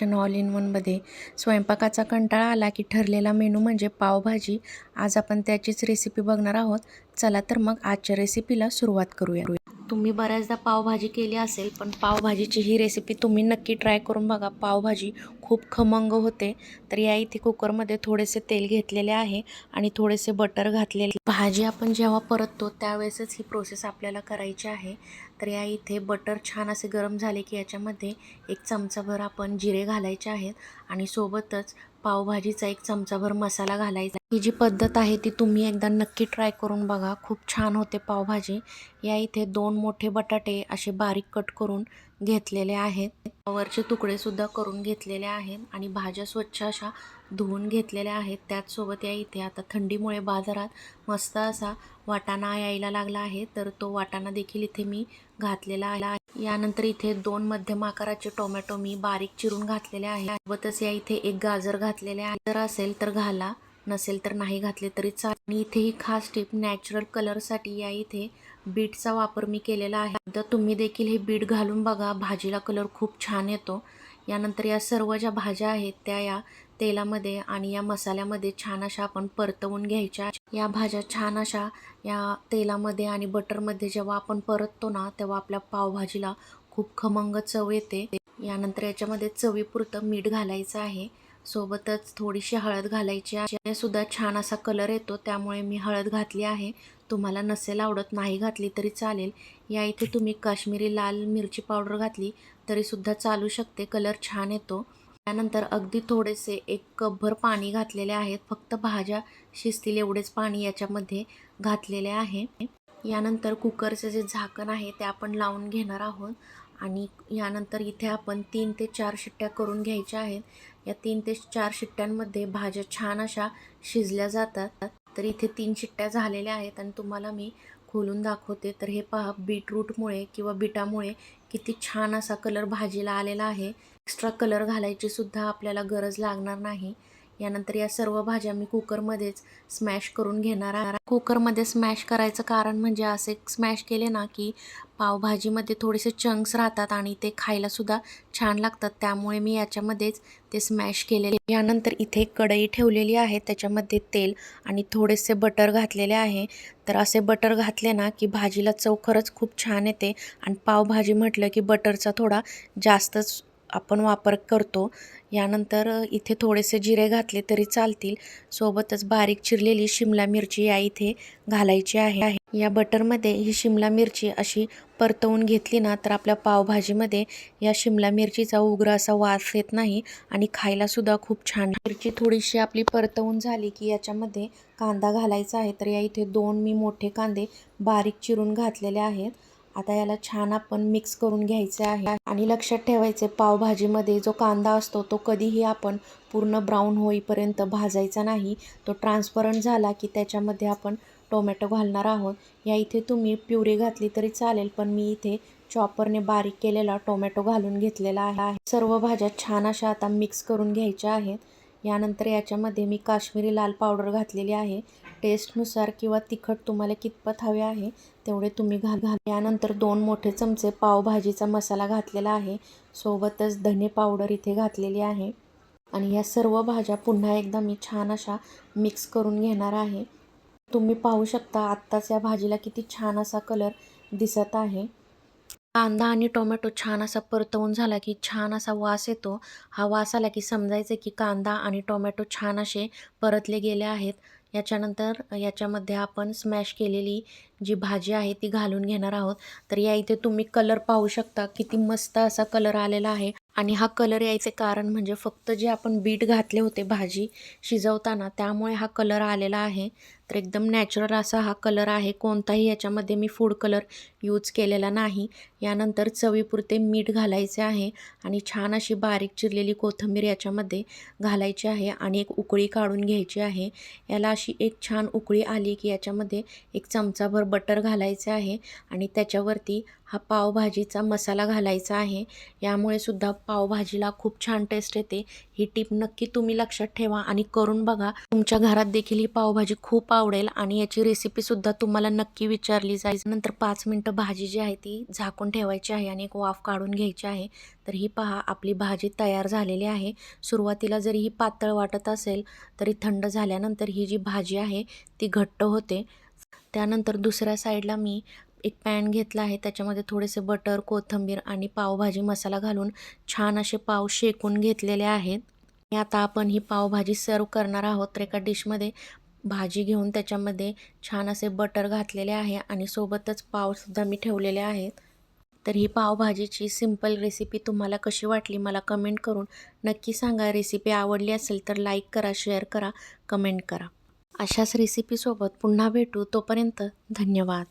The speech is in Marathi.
फॅशन ऑल इन वनमध्ये स्वयंपाकाचा कंटाळा आला की ठरलेला मेनू म्हणजे पावभाजी. आज आपण त्याचीच रेसिपी बघणार आहोत. चला तर मग आजच्या रेसिपीला सुरुवात करूया. तुम्ही बऱ्याचदा पावभाजी केली असेल पण पावभाजीची ही रेसिपी तुम्ही नक्की ट्राय करून बघा. पावभाजी खूप खमंग होते. तर या इथे कुकरमध्ये थोडेसे तेल घेतलेले आहे आणि थोडेसे बटर घातलेले. भाजी आपण जेव्हा परततो त्यावेळेसच ही प्रोसेस आपल्याला करायची आहे. तर या इथे बटर छान असे गरम झाले की याच्यामध्ये एक चमचाभर आपण जिरे घालायचे आहेत आणि सोबतच पावभाजीचा एक चमचाभर मसाला घालायचा. ही जी पद्धत आहे ती तुम्ही एकदा नक्की ट्राय करून बघा. खूप छान होते पावभाजी. या इथे दोन मोठे बटाटे असे बारीक कट करून घेतलेले आहेत. वरचे तुकडे सुद्धा करून घेतलेले आहेत आणि भाज्या स्वच्छ अशा धुवून घेतलेल्या आहेत. त्याचसोबत या इथे आता थंडीमुळे बाजारात मस्त असा वाटाणा यायला लागला आहे तर तो वाटाणा देखील इथे मी घातलेला आहे. यानंतर इथे दोन मध्यम आकाराचे टोमॅटो मी बारीक चिरून घातलेले आहे. सोबतच या इथे एक गाजर घातलेले आहे. जर असेल तर घाला नसेल तर नाही घातले तरी चालेल. आणि इथे ही खास टिप नॅचरल कलरसाठी या इथे बीटचा वापर मी केलेला आहे. तर तुम्ही देखील हे बीट घालून बघा भाजीला कलर खूप छान येतो. यानंतर या सर्व ज्या भाज्या आहेत त्या या तेलामध्ये आणि या मसाल्यामध्ये छान अशा आपण परतवून घ्यायच्या. या भाज्या छान अशा या तेलामध्ये आणि बटरमध्ये जेव्हा आपण परततो ना तेव्हा आपल्या पावभाजीला खूप खमंग चव येते. यानंतर याच्यामध्ये चवीपुरतं मीठ घालायचं आहे. सोबतच थोडीशी हळद घालायची आहे. सुद्धा छान असा कलर येतो त्यामुळे मी हळद घातली आहे. तुम्हाला नसेल आवडत नाही घातली तरी चालेल. या इथे तुम्ही काश्मीरी लाल मिरची पावडर घातली तरीसुद्धा चालू शकते कलर छान येतो. त्यानंतर अगदी थोडेसे एक कपभर पाणी घातलेले आहेत. फक्त भाज्या शिजतील एवढेच पाणी याच्यामध्ये घातलेले आहे. यानंतर कुकरचं जे झाकण आहे ते आपण लावून घेणार आहोत. आणि यानंतर इथे आपण तीन ते चार शिट्ट्या करून घ्यायच्या आहेत. या तीन ते चार शिट्ट्यांमध्ये भाज्या छान अशा शिजल्या जातात. तर इथे तीन शिट्ट्या झालेल्या आहेत आणि तुम्हाला मी खोलून दाखवते. तर हे पहा बीटरूटमुळे किंवा बीटामुळे किती छान असा कलर भाजीला आलेला आहे. एक्स्ट्रा कलर घालायची सुद्धा आपल्याला गरज लागणार नाही. यानंतर या सर्व भाज्या मी कुकरमध्येच स्मॅश करून घेणार आहे. कुकरमध्ये स्मॅश करायचं कारण म्हणजे असे स्मॅश केले ना की पावभाजीमध्ये थोडेसे चंक्स राहतात आणि ते खायलासुद्धा छान लागतात. त्यामुळे मी याच्यामध्येच ते स्मॅश केलेले. यानंतर इथे कढई ठेवलेली आहे त्याच्यामध्ये तेल आणि थोडेसे बटर घातलेले आहे. तर असे बटर घातले ना की भाजीला चव खरंच खूप छान येते. आणि पावभाजी म्हटलं की बटरचा थोडा जास्तच आपण वापर करतो. यानंतर इथे थोडेसे जिरे घातले तरी चालतील. सोबतच बारीक चिरलेली शिमला मिरची या इथे घालायची आहे. या बटरमध्ये ही शिमला मिरची अशी परतवून घेतली ना तर आपल्या पावभाजीमध्ये या शिमला मिरचीचा उग्र असा वास येत नाही आणि खायलासुद्धा खूप छान. मिरची थोडीशी आपली परतवून झाली की याच्यामध्ये कांदा घालायचा आहे. तर या इथे दोन मी मोठे कांदे बारीक चिरून घातलेले आहेत. आता याला छान आपण मिक्स करून घ्यायचे आहे. आणि लक्षात ठेवायचे पावभाजीमध्ये जो कांदा असतो तो कधीही आपण पूर्ण ब्राऊन होईपर्यंत भाजायचा नाही. तो ट्रान्सपरंट झाला की त्याच्यामध्ये आपण टोमॅटो घालणार आहोत. या इथे तुम्ही प्युरी घातली तरी चालेल पण मी इथे चॉपरने बारीक केलेला टोमॅटो घालून घेतलेला आहे. सर्व भाज्या छान अशा आता मिक्स करून घ्यायच्या आहेत. यानंतर याच्यामध्ये मी काश्मीरी लाल पावडर घातलेली आहे. टेस्टनुसार किंवा तिखट तुम्हाला कितपत हवे आहे तेवढे तुम्ही घा घाल. यानंतर दोन मोठे चमचे पावभाजीचा मसाला घातलेला आहे. सोबतच धने पावडर इथे घातलेली आहे. आणि या सर्व भाज्या पुन्हा एकदा मी छान अशा मिक्स करून घेणार आहे. तुम्ही पाहू शकता आत्ताच या भाजीला किती छान असा कलर दिसत आहे. कांदा आणि टोमॅटो छान असा परतवून झाला की छान असा वास येतो. हा वास आला की समजायचं की कांदा आणि टोमॅटो छान असे परतले गेले आहेत. याच्यानंतर याच्यामध्ये आपण स्मॅश केलेली जी भाजी आहे ती घालून घेणार आहोत. तर या इथे तुम्ही कलर पाहू शकता किती मस्त असा कलर आलेला आहे. आणि हा कलर यायचे कारण म्हणजे फक्त जे आपण बीट घातले होते भाजी शिजवताना त्यामुळे हा कलर आलेला आहे. तर एकदम नॅचरल असा हा कलर आहे. कोणताही याच्यामध्ये मी फूड कलर यूज केलेला नाही. यानंतर चवीपुरते मीठ घालायचे आहे आणि छान अशी बारीक चिरलेली कोथिंबीर याच्यामध्ये घालायची आहे आणि एक उकळी काढून घ्यायची आहे. याला अशी एक छान उकळी आली की याच्यामध्ये एक चमचाभर बटर घालायचे आहे आणि त्याच्यावरती हा पावभाजीचा मसाला घालायचा आहे. यामुळे सुद्धा पावभाजीला खूप छान टेस्ट येते. ही टीप नक्की तुम्ही लक्षात ठेवा आणि करून बघा. तुमच्या घरात देखील ही पावभाजी खूप आवडेल आणि याची रेसिपीसुद्धा तुम्हाला नक्की विचारली जाईल. नंतर पाच मिनटं भाजी जी आहे ती झाकून ठेवायची आहे आणि एक वाफ काढून घ्यायची आहे. तर ही पहा आपली भाजी तयार झालेली आहे. सुरुवातीला जरी ही पातळ वाटत असेल तरी थंड झाल्यानंतर ही जी भाजी आहे ती घट्ट होते. त्यानंतर दुसऱ्या साईडला मी एक पॅन घेतला आहे. त्याच्यामध्ये थोडेसे बटर कोथिंबीर आणि पावभाजी मसाला घालून छान असे पाव शेकून घेतलेले आहेत. आता आपण ही पावभाजी सर्व करणार आहोत तर एका डिशमध्ये भाजी घेऊन त्याच्यामध्ये छान असे बटर घातलेले आहे आणि सोबतच पावसुद्धा मी ठेवलेले आहेत. तर ही पावभाजीची सिंपल रेसिपी तुम्हाला कशी वाटली मला कमेंट करून नक्की सांगा. रेसिपी आवडली असेल तर लाईक करा शेअर करा कमेंट करा. अशाच रेसिपीसोबत पुन्हा भेटू. तोपर्यंत धन्यवाद.